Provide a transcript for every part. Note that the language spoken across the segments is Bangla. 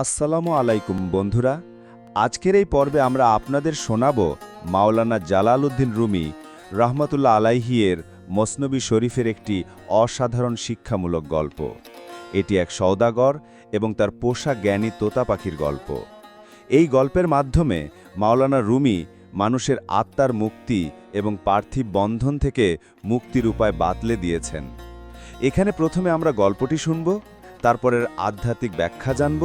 আসসালামু আলাইকুম, বন্ধুরা। আজকের এই পর্বে আমরা আপনাদের শোনাব মাওলানা জালালউদ্দিন রুমি রহমতুল্লাহ আলাইহিয়ের মসনবী শরীফের একটি অসাধারণ শিক্ষামূলক গল্প। এটি এক সওদাগর এবং তার পোষা জ্ঞানী তোতা পাখির গল্প। এই গল্পের মাধ্যমে মাওলানা রুমি মানুষের আত্মার মুক্তি এবং পার্থিব বন্ধন থেকে মুক্তির উপায় বাতলে দিয়েছেন। এখানে প্রথমে আমরা গল্পটি শুনব, তারপরের আধ্যাত্মিক ব্যাখ্যা জানব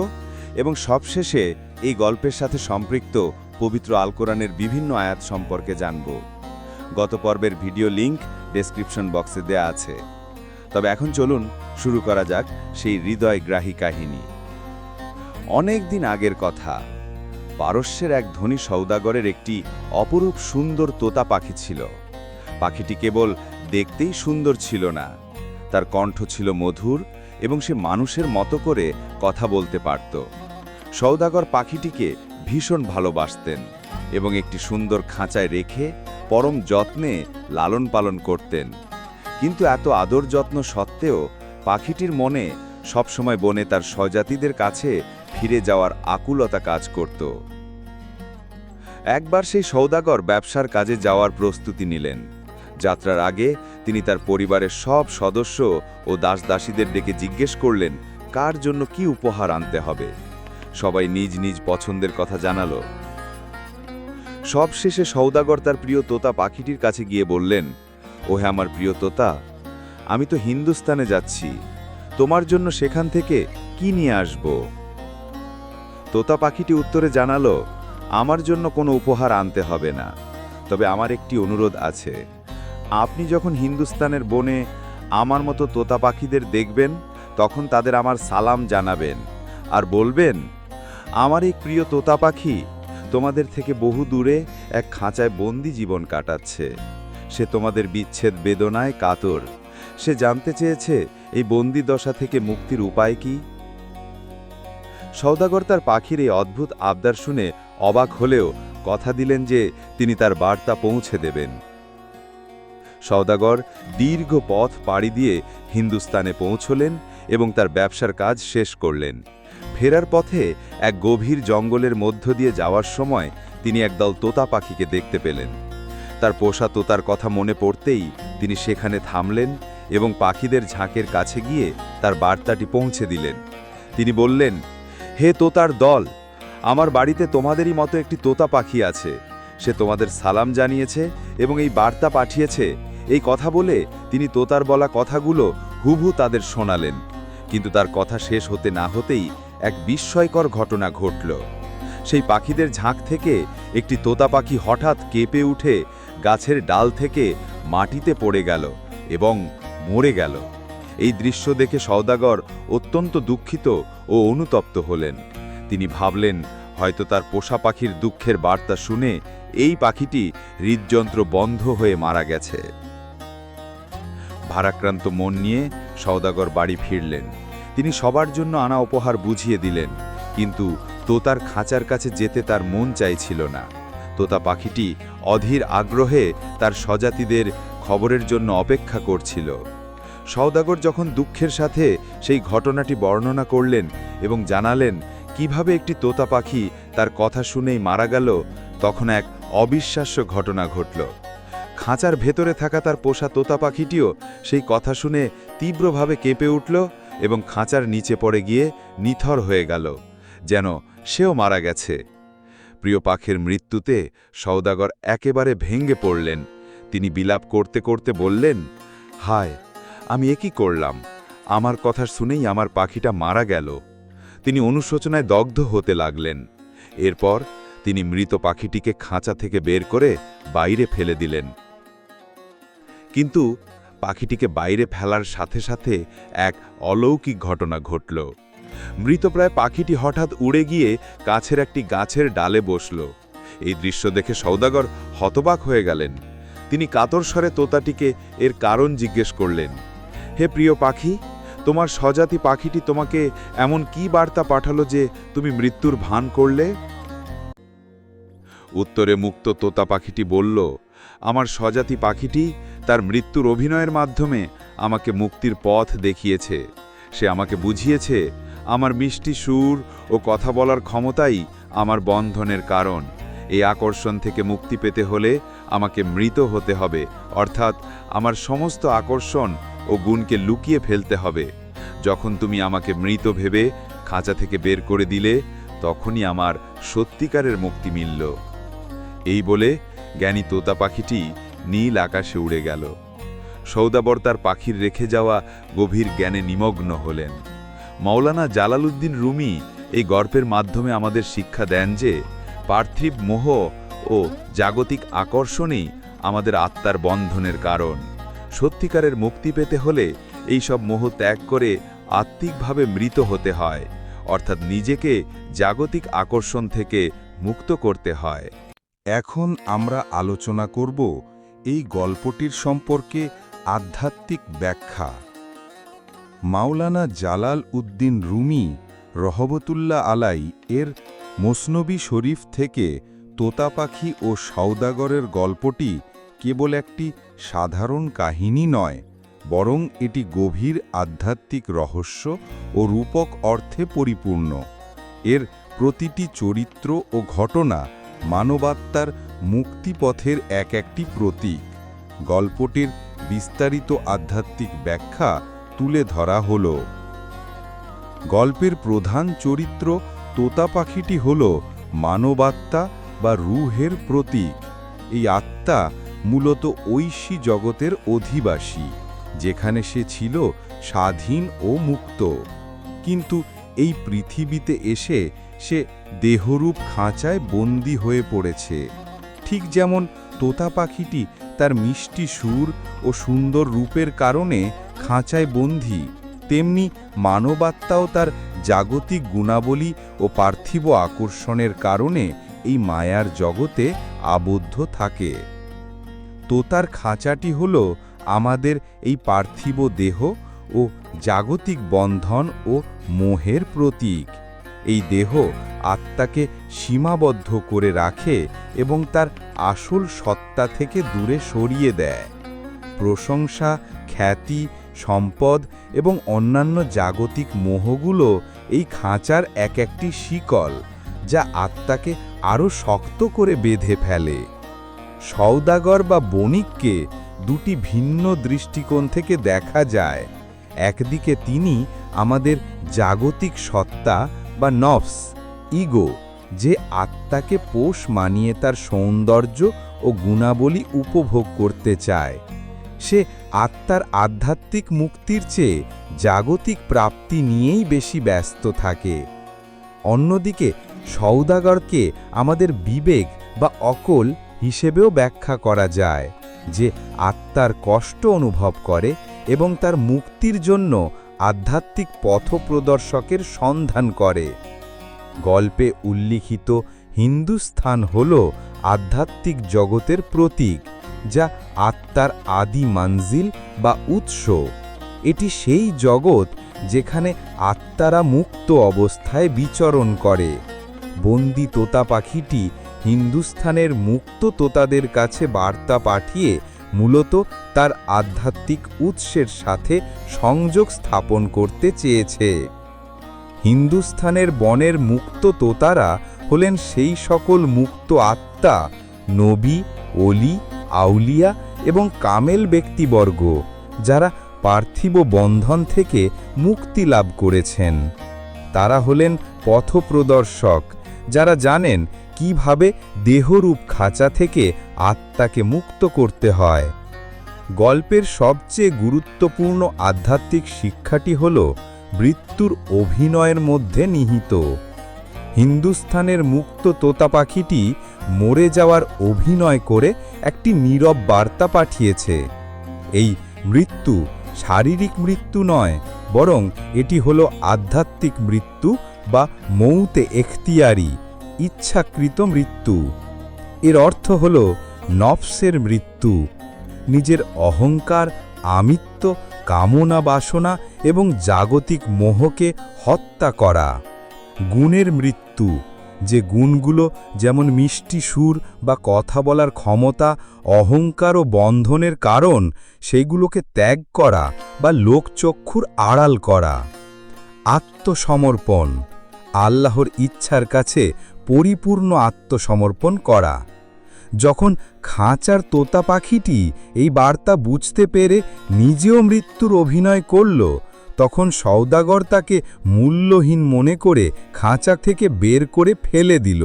এবং সবশেষে এই গল্পের সাথে সম্পৃক্ত পবিত্র আল কোরআনের বিভিন্ন আয়াত সম্পর্কে জানব। গত পর্বের ভিডিও লিংক ডেসক্রিপশন বক্সে দেয়া আছে। তবে এখন চলুন শুরু করা যাক সেই হৃদয়গ্রাহী কাহিনী। অনেক দিন আগের কথা, পারস্যের এক ধনী সৌদাগরের একটি অপরূপ সুন্দর তোতা পাখি ছিল। পাখিটি কেবল দেখতেই সুন্দর ছিল না। তার কণ্ঠ ছিল মধুর এবং সে মানুষের মতো করে কথা বলতে পারত। সৌদাগর পাখিটিকে ভীষণ ভালোবাসতেন এবং একটি সুন্দর খাঁচায় রেখে পরম যত্নে লালন পালন করতেন। কিন্তু এত আদর যত্ন সত্ত্বেও পাখিটির মনে সবসময় বনে তার স্বজাতিদের কাছে ফিরে যাওয়ার আকুলতা কাজ করত। একবার সেই সৌদাগর ব্যবসার কাজে যাওয়ার প্রস্তুতি নিলেন। যাত্রার আগে তিনি তার পরিবারের সব সদস্য ও দাসদাসীদের ডেকে জিজ্ঞেস করলেন, কার জন্য কি উপহার আনতে হবে? সবাই নিজ নিজ পছন্দের কথা জানালো। সবশেষে সৌদাগর তার প্রিয় তোতা পাখিটির কাছে গিয়ে বললেন, ওহে আমার প্রিয় তোতা, আমি তো হিন্দুস্তানে যাচ্ছি, তোমার জন্য সেখান থেকে কি নিয়ে আসব? তোতা পাখিটি উত্তরে জানালো, আমার জন্য কোনো উপহার আনতে হবে না, তবে আমার একটি অনুরোধ আছে। আপনি যখন হিন্দুস্তানের বনে আমার মতো তোতা পাখিদের দেখবেন, তখন তাদের আমার সালাম জানাবেন আর বলবেন আমার এই প্রিয় তোতা পাখি, তোমাদের থেকে বহু দূরে এক খাঁচায় বন্দি জীবন কাটাচ্ছে। সে তোমাদের বিচ্ছেদ বেদনায় কাতর। সে জানতে চেয়েছে, এই বন্দি দশা থেকে মুক্তির উপায় কি? সৌদাগর তার পাখির এই অদ্ভুত আবদার শুনে অবাক হলেও কথা দিলেন যে তিনি তার বার্তা পৌঁছে দেবেন। সৌদাগর দীর্ঘ পথ পাড়ি দিয়ে হিন্দুস্তানে পৌঁছলেন এবং তার ব্যবসার কাজ শেষ করলেন। ফেরার পথে এক গভীর জঙ্গলের মধ্য দিয়ে যাওয়ার সময় তিনি একদল তোতা পাখিকে দেখতে পেলেন। তার পোষা তোতার কথা মনে পড়তেই তিনি সেখানে থামলেন এবং পাখিদের ঝাঁকের কাছে গিয়ে তার বার্তাটি পৌঁছে দিলেন। তিনি বললেন, হে তোতার দল, আমার বাড়িতে তোমাদেরই মতো একটি তোতা পাখি আছে। সে তোমাদের সালাম জানিয়েছে এবং এই বার্তা পাঠিয়েছে। এই কথা বলে তিনি তোতার বলা কথাগুলো হুবহু তাদের শোনালেন। কিন্তু তার কথা শেষ হতে না হতেই এক বিস্ময়কর ঘটনা ঘটল। সেই পাখিদের ঝাঁক থেকে একটি তোতা পাখি হঠাৎ কেঁপে উঠে গাছের ডাল থেকে মাটিতে পড়ে গেল এবং মরে গেল। এই দৃশ্য দেখে সওদাগর অত্যন্ত দুঃখিত ও অনুতপ্ত হলেন। তিনি ভাবলেন, হয়তো তার পোষা পাখির দুঃখের বার্তা শুনে এই পাখিটি হৃদযন্ত্র বন্ধ হয়ে মারা গেছে। ভারাক্রান্ত মন নিয়ে সওদাগর বাড়ি ফিরলেন। তিনি সবার জন্য আনা উপহার বুঝিয়ে দিলেন, কিন্তু তোতার খাঁচার কাছে যেতে তার মন চাইছিল না। তোতা পাখিটি অধীর আগ্রহে তার স্বজাতিদের খবরের জন্য অপেক্ষা করছিল। সওদাগর যখন দুঃখের সাথে সেই ঘটনাটি বর্ণনা করলেন এবং জানালেন কীভাবে একটি তোতা পাখি তার কথা শুনেই মারা গেল, তখন এক অবিশ্বাস্য ঘটনা ঘটল। খাঁচার ভেতরে থাকা তার পোষা তোতা পাখিটিও সেই কথা শুনে তীব্রভাবে কেঁপে উঠল এবং খাঁচার নিচে পড়ে গিয়ে নিথর হয়ে গেল, যেন সেও মারা গেছে। প্রিয় পাখির মৃত্যুতে সওদাগর একেবারে ভেঙ্গে পড়লেন। তিনি বিলাপ করতে করতে বললেন, হায়, আমি একই করলাম? আমার কথা শুনেই আমার পাখিটা মারা গেল। তিনি অনুশোচনায় দগ্ধ হতে লাগলেন। এরপর তিনি মৃত পাখিটিকে খাঁচা থেকে বের করে বাইরে ফেলে দিলেন। কিন্তু পাখিটিকে বাইরে ফেলার সাথে সাথে এক অলৌকিক ঘটনা ঘটল। মৃতপ্রায় পাখিটি হঠাৎ উড়ে গিয়ে কাছের একটি গাছের ডালে বসল। এই দৃশ্য দেখে সৌদাগর হতবাক হয়ে গেলেন। তিনি কাতর স্বরে তোতাটিকে এর কারণ জিজ্ঞেস করলেন, হে প্রিয় পাখি, তোমার স্বজাতি পাখিটি তোমাকে এমন কি বার্তা পাঠালো যে তুমি মৃত্যুর ভান করলে? উত্তরে মুক্ত তোতা পাখিটি বলল, আমার স্বজাতি পাখিটি তার মৃত্যুর অভিনয়ের মাধ্যমে আমাকে মুক্তির পথ দেখিয়েছে। সে আমাকে বুঝিয়েছে, আমার মিষ্টি সুর ও কথা বলার ক্ষমতাই আমার বন্ধনের কারণ। এই আকর্ষণ থেকে মুক্তি পেতে হলে আমাকে মৃত হতে হবে, অর্থাৎ আমার সমস্ত আকর্ষণ ও গুণকে লুকিয়ে ফেলতে হবে। যখন তুমি আমাকে মৃত ভেবে খাঁচা থেকে বের করে দিলে, তখনই আমার সত্যিকারের মুক্তি মিলল। এই বলে জ্ঞানী তোতা পাখিটি নীল আকাশে উড়ে গেল। সৌদাবর তার পাখির রেখে যাওয়া গভীর জ্ঞানে নিমগ্ন হলেন। মৌলানা জালালউদ্দিন রুমি এই গল্পের মাধ্যমে আমাদের শিক্ষা দেন যে, পার্থিব মোহ ও জাগতিক আকর্ষণই আমাদের আত্মার বন্ধনের কারণ। সত্যিকারের মুক্তি পেতে হলে এই সব মোহ ত্যাগ করে আত্মিকভাবে মৃত হতে হয়, অর্থাৎ নিজেকে জাগতিক আকর্ষণ থেকে মুক্ত করতে হয়। এখন আমরা আলোচনা করব এই গল্পটির সম্পর্কে আধ্যাত্মিক ব্যাখ্যা। মাওলানা জালাল উদ্দিন রুমি রহবতুল্লাহ আলাই এর মসনবী শরীফ থেকে তোতা পাখি ও সওদাগরের গল্পটি কেবল একটি সাধারণ কাহিনী নয়, বরং এটি গভীর আধ্যাত্মিক রহস্য ও রূপক অর্থে পরিপূর্ণ। এর প্রতিটি চরিত্র ও ঘটনা মানবাত্মার মুক্তিপথের এক একটি প্রতীক। গল্পটির বিস্তারিত আধ্যাত্মিক ব্যাখ্যা তুলে ধরা হল। গল্পের প্রধান চরিত্র তোতা পাখিটি হল মানবাত্মা বা রুহের প্রতীক। এই আত্মা মূলত ঐশী জগতের অধিবাসী, যেখানে সে ছিল স্বাধীন ও মুক্ত। কিন্তু এই পৃথিবীতে এসে সে দেহরূপ খাঁচায় বন্দী হয়ে পড়েছে। ঠিক যেমন তোতা পাখিটি তার মিষ্টি সুর ও সুন্দর রূপের কারণে খাঁচায় বন্দী তেমনি মানবাত্মাও তার জাগতিক গুণাবলী ও পার্থিব আকর্ষণের কারণে এই মায়ার জগতে আবদ্ধ থাকে। তোতার খাঁচাটি হল আমাদের এই পার্থিব দেহ ও জাগতিক বন্ধন ও মোহের প্রতীক। এই দেহ আত্মাকে সীমাবদ্ধ করে রাখে এবং তার আসল সত্তা থেকে দূরে সরিয়ে দেয়। প্রশংসা, খ্যাতি, সম্পদ এবং অন্যান্য জাগতিক মোহগুলো এই খাঁচার এক একটি শিকল যা আত্মাকে আরও শক্ত করে বেঁধে ফেলে। সওদাগর বা বণিককে দুটি ভিন্ন দৃষ্টিকোণ থেকে দেখা যায়। একদিকে তিনি আমাদের জাগতিক সত্তা বা নফস, ইগো, যে আত্মাকে পোষ মানিয়ে তার সৌন্দর্য ও গুণাবলী উপভোগ করতে চায়। সে আত্মার আধ্যাত্মিক মুক্তির চেয়ে জাগতিক প্রাপ্তি নিয়েই বেশি ব্যস্ত থাকে। অন্যদিকে, সৌদাগরকে আমাদের বিবেক বা অকল হিসেবেও ব্যাখ্যা করা যায়, যে আত্মার কষ্ট অনুভব করে এবং তার মুক্তির জন্য আধ্যাত্মিক পথপ্রদর্শকের সন্ধান করে। গল্পে উল্লিখিত হিন্দুস্থান হল আধ্যাত্মিক জগতের প্রতীক, যা আত্মার আদি মানজিল বা উৎস। এটি সেই জগৎ যেখানে আত্মারা মুক্ত অবস্থায় বিচরণ করে। বন্দি তোতা পাখিটি হিন্দুস্থানের মুক্ত তোতাদের কাছে বার্তা পাঠিয়ে মূলত তার আধ্যাত্মিক উৎসের সাথে সংযোগ স্থাপন করতে চেয়েছে। হিন্দুস্থানের বনের মুক্ত তোতারা হলেন সেই সকল মুক্ত আত্মা, নবী, অলি, আউলিয়া এবং কামেল ব্যক্তিবর্গ, যারা পার্থিব বন্ধন থেকে মুক্তি লাভ করেছেন। তারা হলেন পথপ্রদর্শক, যারা জানেন কীভাবে দেহরূপ খাঁচা থেকে আত্মাকে মুক্ত করতে হয়? গল্পের সবচেয়ে গুরুত্বপূর্ণ আধ্যাত্মিক শিক্ষাটি হল মৃত্যুর অভিনয়ের মধ্যে নিহিত। হিন্দুস্থানের মুক্ত তোতা পাখিটি মরে যাওয়ার অভিনয় করে একটি নীরব বার্তা পাঠিয়েছে। এই মৃত্যু শারীরিক মৃত্যু নয়, বরং এটি হলো আধ্যাত্মিক মৃত্যু বা মৌতে এখতিয়ারি। ইচ্ছাকৃত মৃত্যু। এর অর্থ হল নফসের মৃত্যু। নিজের অহংকার, আমিত্ব, কামনা, বাসনা এবং জাগতিক মোহকে হত্যা করা। গুণের মৃত্যু, যে গুণগুলো যেমন মিষ্টি সুর বা কথা বলার ক্ষমতা, অহংকার ও বন্ধনের কারণ সেইগুলোকে ত্যাগ করা বা লোকচক্ষুর আড়াল করা। আত্মসমর্পণ, আল্লাহর ইচ্ছার কাছে পরিপূর্ণ আত্মসমর্পণ করা। যখন খাঁচার তোতা পাখিটি এই বার্তা বুঝতে পেরে নিজেও মৃত্যুর অভিনয় করল, তখন সওদাগর তাকে মূল্যহীন মনে করে খাঁচা থেকে বের করে ফেলে দিল।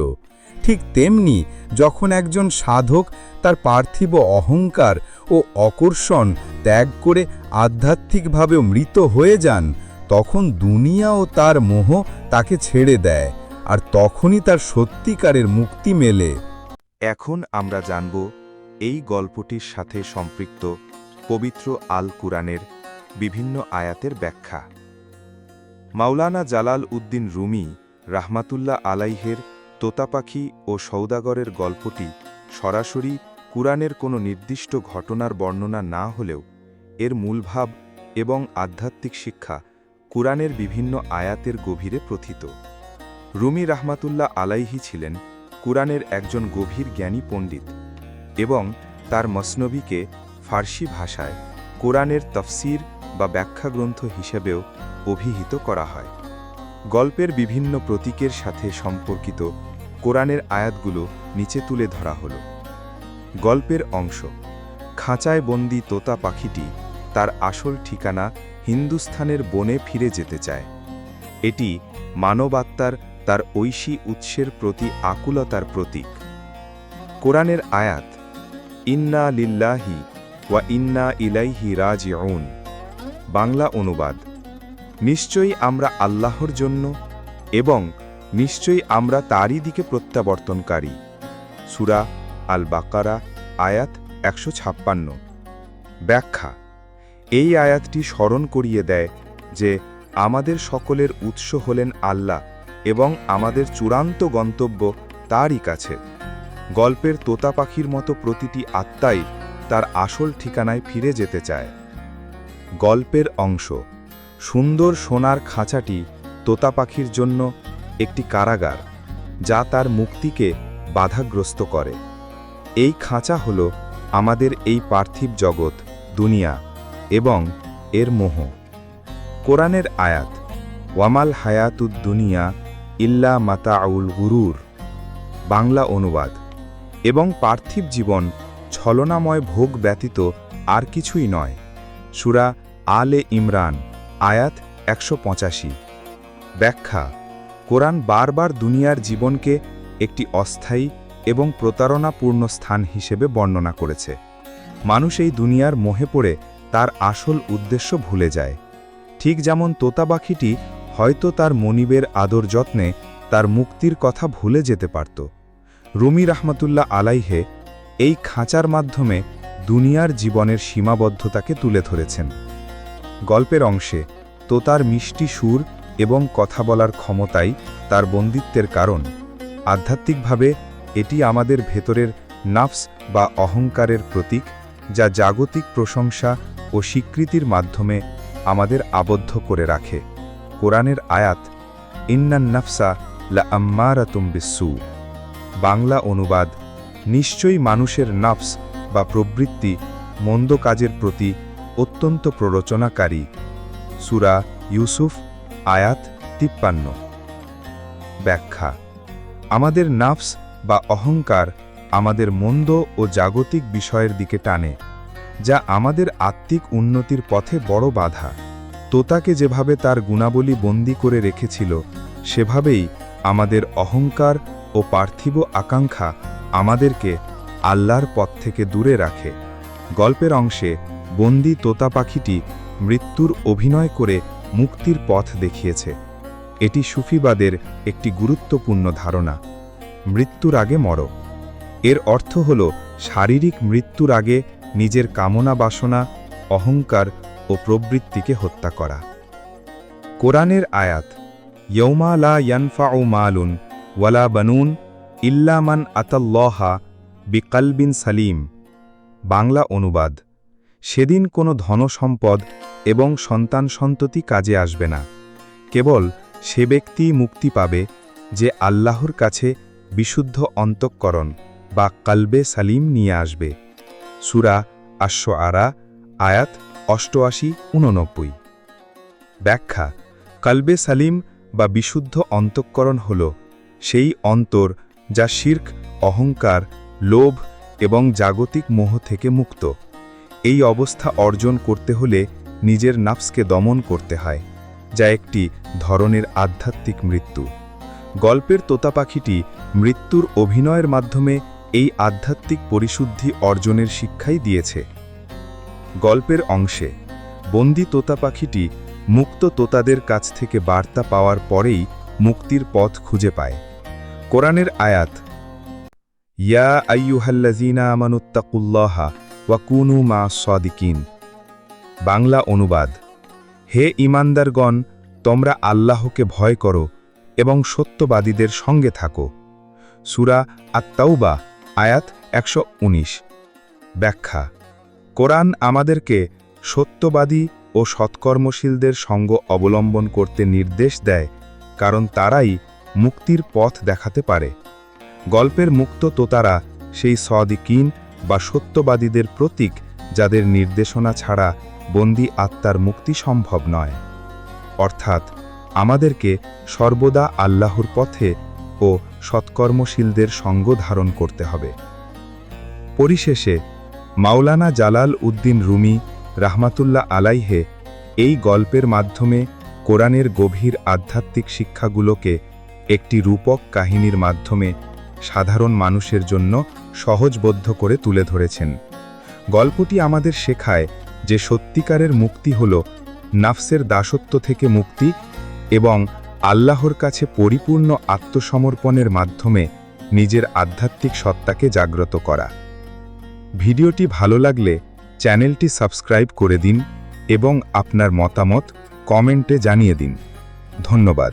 ঠিক তেমনি যখন একজন সাধক তার পার্থিব অহংকার ও অকর্ষণ ত্যাগ করে আধ্যাত্মিকভাবে মৃত হয়ে যান, তখন দুনিয়া ও তার মোহ তাকে ছেড়ে দেয়। আর তখনই তার সত্যিকারের মুক্তি মেলে। এখন আমরা জানব এই গল্পটির সাথে সম্পৃক্ত পবিত্র আল কুরআনের বিভিন্ন আয়াতের ব্যাখ্যা। মাওলানা জালাল উদ্দিন রুমি রাহমাতুল্লাহ আলাইহের তোতাপাখি ও সৌদাগরের গল্পটি সরাসরি কুরআনের কোনো নির্দিষ্ট ঘটনার বর্ণনা না হলেও এর মূলভাব এবং আধ্যাত্মিক শিক্ষা কুরআনের বিভিন্ন আয়াতের গভীরে প্রথিত। রুমি রাহমাতুল্লাহ আলাইহি ছিলেন কুরআনের একজন গভীর জ্ঞানী পণ্ডিত এবং তার মসনবীকে ফার্সি ভাষায় কোরআনের তফসির বা ব্যাখ্যা গ্রন্থ হিসেবেও অভিহিত করা হয়। গল্পের বিভিন্ন প্রতীকের সাথে সম্পর্কিত কোরআনের আয়াতগুলো নিচে তুলে ধরা হল। গল্পের অংশ, খাঁচায় বন্দি তোতা পাখিটি তার আসল ঠিকানা হিন্দুস্থানের বনে ফিরে যেতে চায়। এটি মানবাত্মার তার ঐশী উৎসের প্রতি আকুলতার প্রতীক। কোরআনের আয়াত, ইন্না লিল্লাহি ওয়া ইন্না ইলাইহি রাজিউন বাংলা অনুবাদ। নিশ্চয়ই আমরা আল্লাহর জন্য এবং নিশ্চয়ই আমরা তারই দিকে প্রত্যাবর্তনকারী। সুরা আল বাকারা আয়াত একশো ছাপ্পান্ন। ব্যাখ্যা, এই আয়াতটি স্মরণ করিয়ে দেয় যে আমাদের সকলের উৎস হলেন আল্লাহ এবং আমাদের চূড়ান্ত গন্তব্য তারই কাছে। গল্পের তোতা পাখির মতো প্রতিটি আত্মাই তার আসল ঠিকানায় ফিরে যেতে চায়। গল্পের অংশ। সুন্দর সোনার খাঁচাটি তোতা পাখির জন্য একটি কারাগার, যা তার মুক্তিকে বাধাগ্রস্ত করে। এই খাঁচা হল আমাদের এই পার্থিব জগৎ, দুনিয়া এবং এর মোহ। কোরআনের আয়াত, ওয়ামাল হায়াতুদ দুনিয়া ইল্লা মাতাউল গুরুর, বাংলা অনুবাদ। এবং পার্থিব জীবন ছলনাময় ভোগ ব্যতীত আর কিছুই নয়। সুরা আলে ইমরান, আয়াত একশো পঁচাশি। ব্যাখ্যা, কোরআন বারবার দুনিয়ার জীবনকে একটি অস্থায়ী এবং প্রতারণাপূর্ণ স্থান হিসেবে বর্ণনা করেছে। মানুষ এই দুনিয়ার মোহে পড়ে তার আসল উদ্দেশ্য ভুলে যায়। ঠিক যেমন তোতাবাখিটি হয়তো তার মনিবের আদর যত্নে তার মুক্তির কথা ভুলে যেতে পারত। রুমি রাহমাতুল্লাহ আলাইহে এই খাঁচার মাধ্যমে দুনিয়ার জীবনের সীমাবদ্ধতাকে তুলে ধরেছেন। গল্পের অংশে তোতার মিষ্টি সুর এবং কথা বলার ক্ষমতাই তার বন্দিত্বের কারণ। আধ্যাত্মিকভাবে এটি আমাদের ভেতরের নাফস বা অহংকারের প্রতীক, যা জাগতিক প্রশংসা ও স্বীকৃতির মাধ্যমে আমাদের আবদ্ধ করে রাখে। কোরআনের আয়াত, ইন্নান নাফসা লা আম্মারাতুম বিস্সু বাংলা অনুবাদ, নিশ্চয়ই মানুষের নাফস বা প্রবৃত্তি মন্দ কাজের প্রতি অত্যন্ত প্ররোচনাকারী সুরা ইউসুফ, আয়াত তিপ্পান্ন। ব্যাখ্যা, আমাদের নাফস বা অহংকার আমাদের মন্দ ও জাগতিক বিষয়ের দিকে টানে, যা আমাদের আত্মিক উন্নতির পথে বড় বাধা তোতাকে যেভাবে তার গুণাবলী বন্দি করে রেখেছিল, সেভাবেই আমাদের অহংকার ও পার্থিব আকাঙ্ক্ষা আমাদেরকে আল্লাহর পথ থেকে দূরে রাখে। গল্পের অংশে বন্দি তোতা পাখিটি মৃত্যুর অভিনয় করে মুক্তির পথ দেখিয়েছে। এটি সুফিবাদের একটি গুরুত্বপূর্ণ ধারণা, মৃত্যুর আগে মর। এর অর্থ হল শারীরিক মৃত্যুর আগে নিজের কামনা বাসনা অহংকার ও প্রবৃত্তিকে হত্যা করা। কোরআনের আয়াত ইয়ৌমা লা ইয়ানফাউ মালুন ওয়ালা বানুন ইল্লামান আতাল্লহা বিকালবিন সালিম। বাংলা অনুবাদ, সেদিন কোনো ধনসম্পদ এবং সন্তান সন্ততি কাজে আসবে না। কেবল সে ব্যক্তি মুক্তি পাবে যে আল্লাহর কাছে বিশুদ্ধ অন্তঃকরণ বা কালবে সালিম নিয়ে আসবে। সুরা আশ্ব আরা আয়াত অষ্টআশি, উননব্বই। ব্যাখ্যা, কালবে সালিম বা বিশুদ্ধ অন্তঃকরণ হল সেই অন্তর যা শির্ক, অহংকার, লোভ এবং জাগতিক মোহ থেকে মুক্ত। এই অবস্থা অর্জন করতে হলে নিজের নাফসকে দমন করতে হয়, যা একটি ধরনের আধ্যাত্মিক মৃত্যু। গল্পের তোতা পাখিটি মৃত্যুর অভিনয়ের মাধ্যমে এই আধ্যাত্মিক পরিশুদ্ধি অর্জনের শিক্ষাই দিয়েছে। গল্পের অংশে। বন্দি তোতা পাখিটি মুক্ত তোতাদের কাছ থেকে বার্তা পাওয়ার পরেই মুক্তির পথ খুঁজে পায়। কোরআনের আয়াত, ইয়া আইয়ুহাল্লাজিনা আমানুত্তাকুল্লাহা ওয়াকুনু মা সদিকিন। বাংলা অনুবাদ, হে ইমানদারগণ তোমরা আল্লাহকে ভয় করো এবং সত্যবাদীদের সঙ্গে থাকো। সুরা আত্মাউবা আয়াত একশো উনিশ। ব্যাখ্যা কোরআন আমাদেরকে সত্যবাদী ও সৎকর্মশীলদের সঙ্গ অবলম্বন করতে নির্দেশ দেয়, কারণ তারাই মুক্তির পথ দেখাতে পারে। গল্পের মুক্ত তোতারা সেই সদিকিন বা সত্যবাদীদের প্রতীক যাদের নির্দেশনা ছাড়া বন্দি আত্মার মুক্তি সম্ভব নয়। অর্থাৎ আমাদেরকে সর্বদা আল্লাহর পথে ও সৎকর্মশীলদের সঙ্গ ধারণ করতে হবে। পরিশেষে মাওলানা জালাল উদ্দিন রুমি রাহমাতুল্লাহ আলাইহে এই গল্পের মাধ্যমে কোরআনের গভীর আধ্যাত্মিক শিক্ষাগুলোকে একটি রূপক কাহিনীর মাধ্যমে সাধারণ মানুষের জন্য সহজবদ্ধ করে তুলে ধরেছেন। গল্পটি আমাদের শেখায় যে সত্যিকারের মুক্তি হল নাফসের দাসত্ব থেকে মুক্তি এবং আল্লাহর কাছে পরিপূর্ণ আত্মসমর্পণের মাধ্যমে নিজের আধ্যাত্মিক সত্তাকে জাগ্রত করা। ভিডিওটি ভালো লাগলে চ্যানেলটি সাবস্ক্রাইব করে দিন এবং আপনার মতামত কমেন্টে জানিয়ে দিন। ধন্যবাদ।